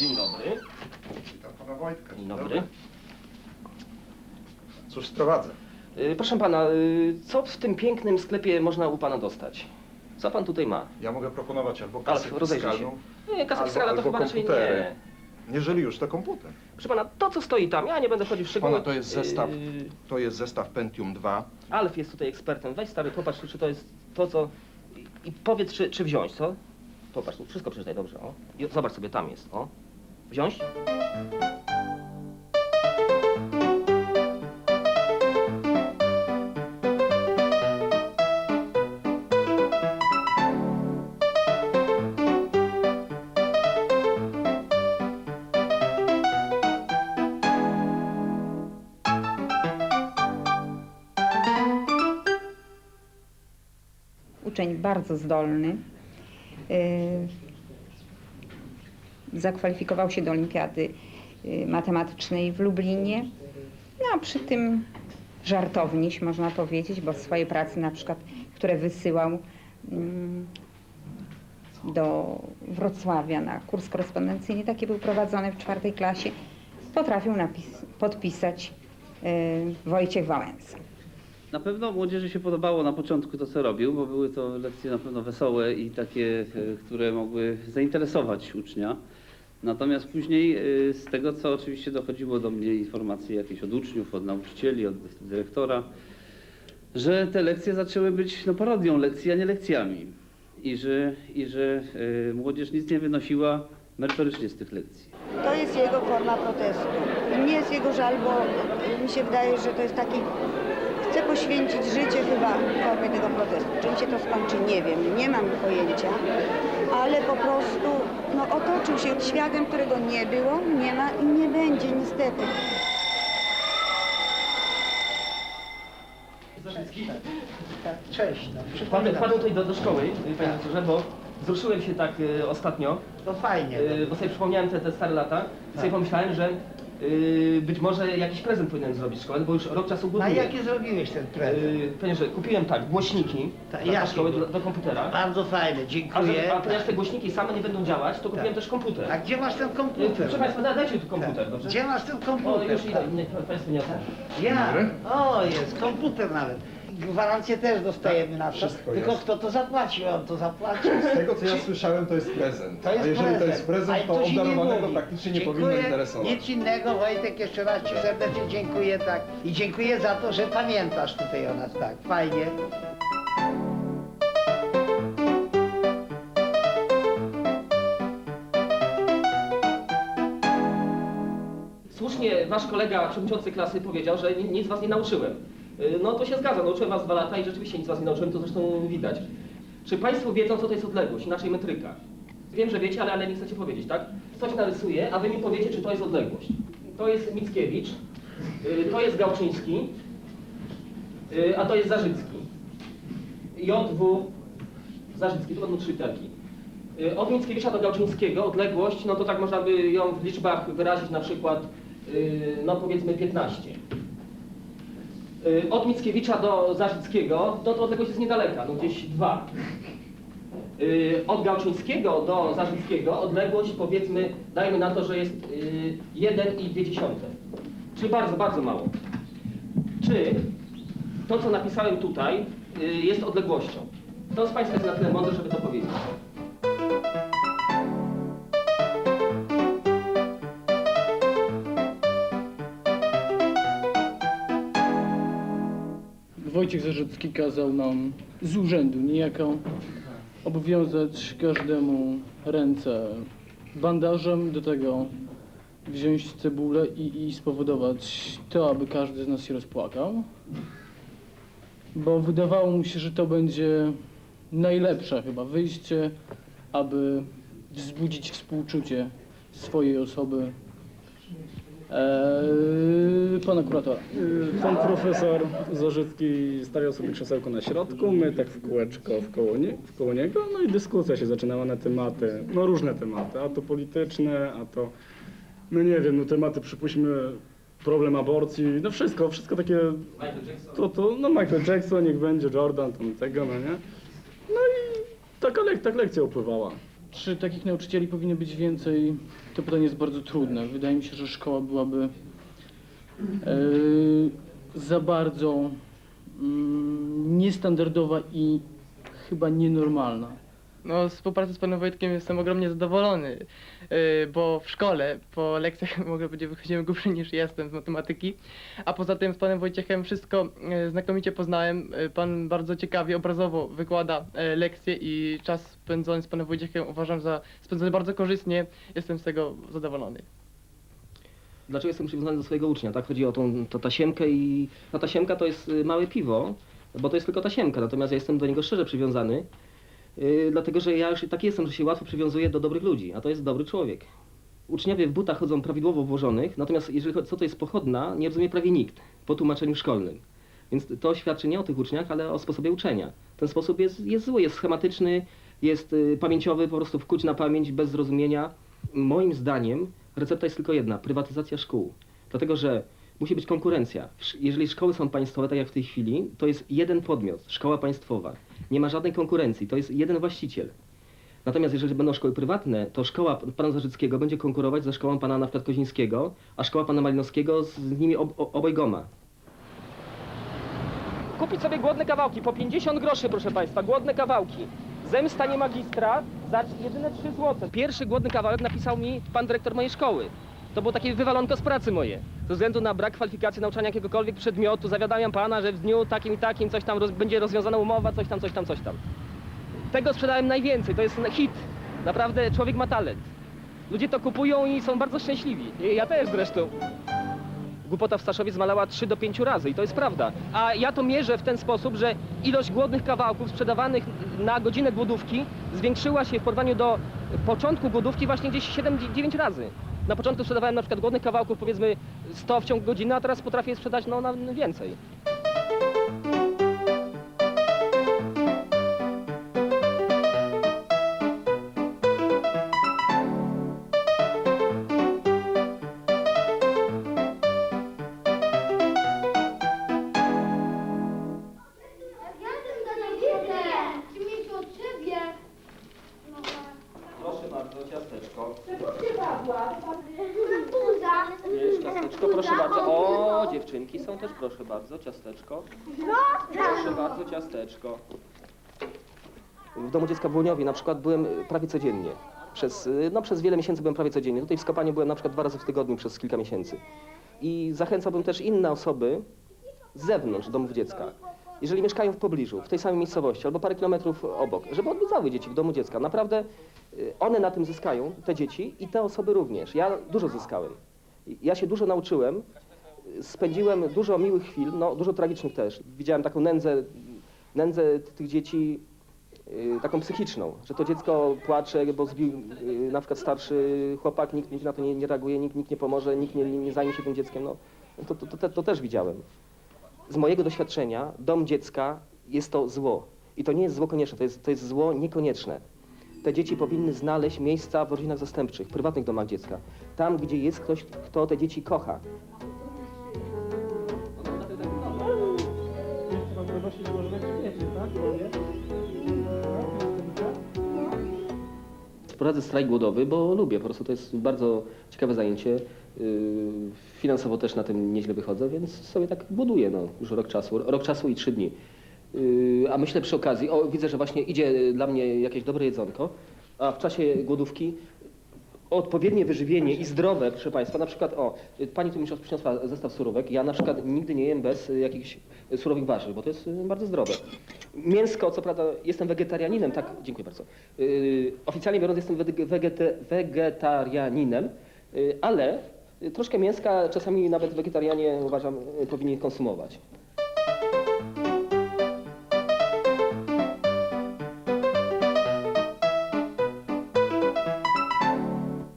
Dzień dobry. Witam pana Wojtka. Dzień dobry. Cóż sprowadzę? Y, Proszę pana, y, co w tym pięknym sklepie można u pana dostać? Co pan tutaj ma? Ja mogę proponować albo Ale kasę rozejrzyj się. fiskalną, Nie, kasa Albo- fiskalna to albo chyba raczej komputery. nie. jeżeli już to komputer. Proszę pana, to co stoi tam, ja nie będę wchodził w szczegóły. Pana, to jest zestaw. Y, To jest zestaw Pentium 2. Alf jest tutaj ekspertem. Weź stary, popatrz, czy to jest to, co... I, i powiedz, czy, czy wziąć, co? Popatrz, tu wszystko przeczytaj, dobrze, o. I zobacz sobie, tam jest, o. Wziąć? uczeń bardzo zdolny. Zakwalifikował się do olimpiady yy, matematycznej w Lublinie. No a przy tym żartowniś, można powiedzieć, bo swoje prace na przykład, które wysyłał mm, do Wrocławia na kurs korespondencyjny, taki był prowadzony w czwartej klasie, potrafił napis- podpisać yy, Wojciech Wałęsa. Na pewno młodzieży się podobało na początku to, co robił, bo były to lekcje na pewno wesołe i takie, e, które mogły zainteresować ucznia. Natomiast później e, z tego, co oczywiście dochodziło do mnie informacje jakieś od uczniów, od nauczycieli, od dyrektora, że te lekcje zaczęły być no, parodią lekcji, a nie lekcjami. I że, i że e, młodzież nic nie wynosiła merytorycznie z tych lekcji. To jest jego forma protestu. I mnie jest jego żal, bo mi się wydaje, że to jest taki... Poświęcić życie chyba w formie tego protestu. Czym się to skończy, nie wiem, nie mam pojęcia, ale po prostu no, otoczył się światem, którego nie było, nie ma i nie będzie niestety. Cześć, no, przypominam. wpadłem tutaj do, do szkoły, panie doktorze, bo wzruszyłem się tak y, ostatnio, To fajnie. y, bo sobie przypomniałem te, te stare lata i sobie pomyślałem, że y, być może jakiś prezent powinienem zrobić szkole, bo już rok czasu A buduję. jaki zrobiłeś ten prezent? Y, Panie, że kupiłem tak, głośniki Tak, dla jakie? szkoły, do, do komputera. Bardzo fajne, A, że, dziękuję. a ponieważ te głośniki same nie będą działać, to kupiłem Tak. też komputer. A gdzie masz ten Y, komputer? Proszę Państwa, da- dajcie tu komputer, Tak. dobrze? Gdzie masz ten O, komputer? już idę, Tak. nie, Państwo nie otworzą. Ja. O, jest komputer nawet. Gwarancję też dostajemy na to. wszystko Tylko jest. kto to zapłacił? On to zapłacił. Z tego co ja słyszałem, to jest prezent. To jest A jeżeli prezent. to jest prezent, to to się nie obdarowanego mówi. praktycznie nie dziękuję. powinno interesować. Nic innego, Wojtek, jeszcze raz Ci serdecznie dziękuję, tak. I dziękuję za to, że pamiętasz tutaj o nas, tak. Fajnie. Słusznie wasz kolega przewodniczący klasy powiedział, że ni- nic was nie nauczyłem. Y, No to się zgadza, nauczyłem was dwa lata i rzeczywiście nic was nie nauczyłem, to zresztą widać. Czy państwo wiedzą, co to jest odległość, inaczej metryka? Wiem, że wiecie, ale, ale nie chcecie powiedzieć, tak? Coś narysuję, a wy mi powiecie, czy to jest odległość. To jest Mickiewicz, y, to jest Gałczyński, y, a to jest Zarzycki. JW Zarzycki, tu będą trzy literki. Od Mickiewicza do Gałczyńskiego odległość, no to tak można by ją w liczbach wyrazić na przykład, no powiedzmy 15. Y, Od Mickiewicza do Zarzyckiego, no to odległość jest niedaleka, no gdzieś 2. Od Gałczyńskiego do Zarzyckiego odległość powiedzmy, dajmy na to, że jest 1,2. Czyli bardzo, bardzo mało. Czy to, co napisałem tutaj, y, jest odległością? Kto z Państwa jest na tyle mądry, żeby to powiedzieć? Wojciech Zarzycki kazał nam z urzędu niejako obowiązać każdemu ręce bandażem, do tego wziąć cebulę i, i spowodować to, aby każdy z nas się rozpłakał. Bo wydawało mu się, że to będzie najlepsze chyba wyjście, aby wzbudzić współczucie swojej osoby eee, pana kuratora. Pan profesor Zarzycki stawiał sobie krzesełko na środku, my tak w kółeczko w koło, nie, w koło niego, no i dyskusja się zaczynała na tematy, no różne tematy, a to polityczne, a to, no nie wiem, no tematy przypuśćmy problem aborcji, no wszystko, wszystko takie, Michael Jackson. to, to, no Michael Jackson, niech będzie Jordan, tam tego, no nie. No i taka, lek, taka lekcja upływała. Czy takich nauczycieli powinno być więcej? To pytanie jest bardzo trudne. Wydaje mi się, że szkoła byłaby e, za bardzo mm, niestandardowa i chyba nienormalna. No, z współpracy z panem Wojtkiem jestem ogromnie zadowolony, yy, bo w szkole po lekcjach mogę powiedzieć wychodziłem głupszy niż jestem z matematyki, a poza tym z panem Wojciechem wszystko yy, znakomicie poznałem. Yy, Pan bardzo ciekawie, obrazowo wykłada lekcje i czas spędzony z panem Wojciechem uważam za spędzony bardzo korzystnie. Jestem z tego zadowolony. Dlaczego jestem przywiązany do swojego ucznia, tak? Chodzi o tą to tasiemkę i... No tasiemka to jest y, małe piwo, bo to jest tylko tasiemka, natomiast ja jestem do niego szczerze przywiązany, dlatego że ja już taki jestem, że się łatwo przywiązuję do dobrych ludzi, a to jest dobry człowiek. Uczniowie w butach chodzą prawidłowo włożonych, natomiast jeżeli co to jest pochodna, nie rozumie prawie nikt po tłumaczeniu szkolnym. Więc to świadczy nie o tych uczniach, ale o sposobie uczenia. Ten sposób jest, jest zły, jest schematyczny, jest y, pamięciowy, po prostu wkuć na pamięć, bez zrozumienia. Moim zdaniem recepta jest tylko jedna, prywatyzacja szkół. Dlatego, że musi być konkurencja. Jeżeli szkoły są państwowe, tak jak w tej chwili, to jest jeden podmiot, szkoła państwowa. Nie ma żadnej konkurencji, to jest jeden właściciel. Natomiast jeżeli będą szkoły prywatne, to szkoła pana Zarzyckiego będzie konkurować ze szkołą pana na przykład Kozińskiego, a szkoła pana Malinowskiego z, nimi ob, obojgoma. Kupić sobie głodne kawałki po 50 groszy, proszę państwa, głodne kawałki. Zemsta nie magistra za jedyne 3 zł. Pierwszy głodny kawałek napisał mi pan dyrektor mojej szkoły. To było takie wywalonko z pracy moje. Ze względu na brak kwalifikacji nauczania jakiegokolwiek przedmiotu, zawiadamiam pana, że w dniu takim i takim coś tam roz, będzie rozwiązana umowa, coś tam, coś tam, coś tam. Tego sprzedałem najwięcej, to jest hit. Naprawdę człowiek ma talent. Ludzie to kupują i są bardzo szczęśliwi. Ja też zresztą. Głupota w Staszowie zmalała 3 do 5 razy i to jest prawda. A ja to mierzę w ten sposób, że ilość głodnych kawałków sprzedawanych na godzinę głodówki zwiększyła się w porównaniu do początku głodówki właśnie gdzieś 7-9 razy. Na początku sprzedawałem na przykład głodnych kawałków powiedzmy 100 w ciągu godziny, a teraz potrafię sprzedać no na więcej. Są też, proszę bardzo, ciasteczko. Proszę bardzo, ciasteczko. W domu dziecka w Łoniowie na przykład byłem y, prawie codziennie. Przez, y, no, przez wiele miesięcy byłem prawie codziennie. Tutaj w Skopaniu byłem na przykład dwa razy w tygodniu przez kilka miesięcy. I zachęcałbym też inne osoby z zewnątrz domów dziecka. Jeżeli mieszkają w pobliżu, w tej samej miejscowości albo parę kilometrów obok, żeby odwiedzały dzieci w domu dziecka. Naprawdę y, one na tym zyskają, te dzieci i te osoby również. Ja dużo zyskałem. Ja się dużo nauczyłem, spędziłem dużo miłych chwil, no dużo tragicznych też. Widziałem taką nędzę, nędzę tych dzieci, y, taką psychiczną, że to dziecko płacze, bo zbił y, na przykład starszy chłopak, nikt, nikt na to nie, nie reaguje, nikt, nikt nie pomoże, nikt nie, nie zajmie się tym dzieckiem, no to, to, to, to też widziałem. Z mojego doświadczenia dom dziecka jest to zło. I to nie jest zło konieczne, to jest, to jest zło niekonieczne. Te dzieci powinny znaleźć miejsca w rodzinach zastępczych, prywatnych domach dziecka. Tam, gdzie jest ktoś, kto te dzieci kocha. Prowadzę strajk głodowy, bo lubię, po prostu to jest bardzo ciekawe zajęcie. Yy, Finansowo też na tym nieźle wychodzę, więc sobie tak głoduję no, już rok czasu, rok czasu i trzy dni. Yy, A myślę przy okazji, o widzę, że właśnie idzie dla mnie jakieś dobre jedzonko, a w czasie głodówki odpowiednie wyżywienie i zdrowe, proszę Państwa, na przykład, o, Pani tu mi przyniosła zestaw surówek, ja na przykład nigdy nie jem bez y, jakichś y, surowych warzyw, bo to jest y, bardzo zdrowe. Mięsko, co prawda, jestem wegetarianinem, tak, dziękuję bardzo. Yy, oficjalnie biorąc, jestem wege- wegete, wegetarianinem, yy, ale troszkę mięska czasami nawet wegetarianie, uważam, powinni konsumować.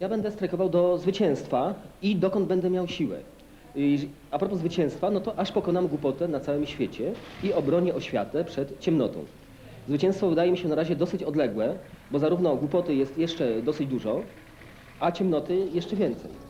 Ja będę strajkował do zwycięstwa i dokąd będę miał siłę. A propos zwycięstwa, no to aż pokonam głupotę na całym świecie i obronię oświatę przed ciemnotą. Zwycięstwo wydaje mi się na razie dosyć odległe, bo zarówno głupoty jest jeszcze dosyć dużo, a ciemnoty jeszcze więcej.